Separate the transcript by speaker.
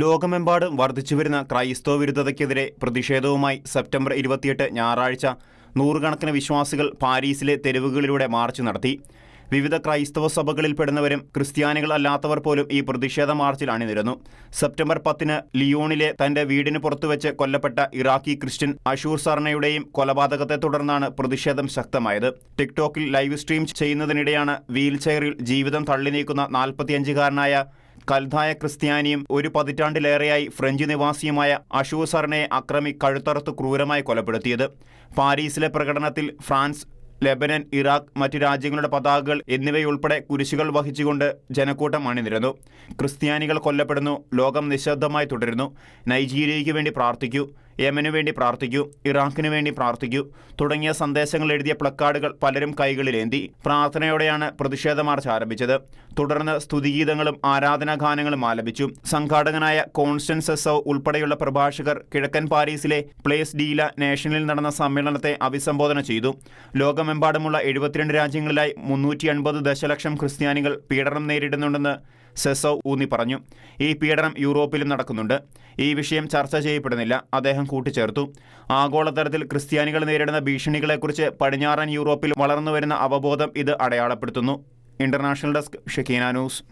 Speaker 1: ലോകമെമ്പാടും വർദ്ധിച്ചുവരുന്ന ക്രൈസ്തവ വിരുദ്ധതയ്ക്കെതിരെ പ്രതിഷേധവുമായി സെപ്റ്റംബർ ഇരുപത്തിയെട്ട് ഞായറാഴ്ച നൂറുകണക്കിന് വിശ്വാസികൾ പാരീസിലെ തെരുവുകളിലൂടെ മാർച്ച് നടത്തി. വിവിധ ക്രൈസ്തവ സഭകളിൽ പെടുന്നവരും ക്രിസ്ത്യാനികൾ അല്ലാത്തവർ പോലും ഈ പ്രതിഷേധ മാർച്ചിൽ അണിനിരുന്നു. സെപ്റ്റംബർ പത്തിന് ലിയോണിലെ തന്റെ വീടിന് പുറത്തുവെച്ച് കൊല്ലപ്പെട്ട ഇറാഖി ക്രിസ്ത്യൻ അഷൂർ സർണയുടെയും കൊലപാതകത്തെ തുടർന്നാണ് പ്രതിഷേധം ശക്തമായത്. ടിക്ടോക്കിൽ ലൈവ് സ്ട്രീം ചെയ്യുന്നതിനിടെയാണ് വീൽചെയറിൽ ജീവിതം തള്ളി നീക്കുന്ന നാൽപ്പത്തിയഞ്ചുകാരനായ കൽതായ ക്രിസ്ത്യാനിയും ഒരു പതിറ്റാണ്ടിലേറെയായി ഫ്രഞ്ച് നിവാസിയുമായ അഷൂ സറിനെ അക്രമി കഴുത്തറുത്ത് ക്രൂരമായി കൊലപ്പെടുത്തിയത്. പാരീസിലെ പ്രകടനത്തിൽ ഫ്രാൻസ് ലെബനൻ ഇറാഖ് മറ്റ് രാജ്യങ്ങളുടെ പതാകകൾ എന്നിവയുൾപ്പെടെ കുരിശുകൾ വഹിച്ചുകൊണ്ട് ജനക്കൂട്ടം അണിനിരന്നു. ക്രിസ്ത്യാനികൾ കൊല്ലപ്പെടുന്നു ലോകം നിശബ്ദമായി തുടരുന്നു. നൈജീരിയയ്ക്ക് വേണ്ടി പ്രാർത്ഥിക്കൂ. യമനു വേണ്ടി പ്രാർത്ഥിക്കൂ ഇറാഖിനു വേണ്ടി പ്രാർത്ഥിക്കൂ. തുടങ്ങിയ സന്ദേശങ്ങൾ എഴുതിയ പ്ലക്കാർഡുകൾ പലരും കൈകളിലേന്തി. പ്രാർത്ഥനയോടെയാണ് പ്രതിഷേധ മാർച്ച് ആരംഭിച്ചത്. തുടർന്ന് സ്തുതിഗീതങ്ങളും ആരാധനാഗാനങ്ങളും ആലപിച്ചു. സംഘാടകനായ കോൺസ്റ്റൻസ് എസോ ഉൾപ്പെടെയുള്ള പ്രഭാഷകർ കിഴക്കൻ പാരീസിലെ പ്ലേസ് ഡീല നേഷനിൽ നടന്ന സമ്മേളനത്തെ അഭിസംബോധന ചെയ്തു. ലോകമെമ്പാടുമുള്ള എഴുപത്തിരണ്ട് രാജ്യങ്ങളിലായി മുന്നൂറ്റി ദശലക്ഷം ക്രിസ്ത്യാനികൾ പീഡനം നേരിടുന്നുണ്ടെന്ന് സെസോ ഊന്നി പറഞ്ഞു. ഈ പീഡനം യൂറോപ്പിലും നടക്കുന്നുണ്ട്. ഈ വിഷയം ചർച്ച ചെയ്യപ്പെടുന്നില്ല. അദ്ദേഹം കൂട്ടിച്ചേർത്തു. ആഗോളതലത്തിൽ ക്രിസ്ത്യാനികൾ നേരിടുന്ന ഭീഷണികളെക്കുറിച്ച് പടിഞ്ഞാറൻ യൂറോപ്പിൽ വളർന്നുവരുന്ന അവബോധം ഇത് അടയാളപ്പെടുത്തുന്നു. International desk Shekinah news.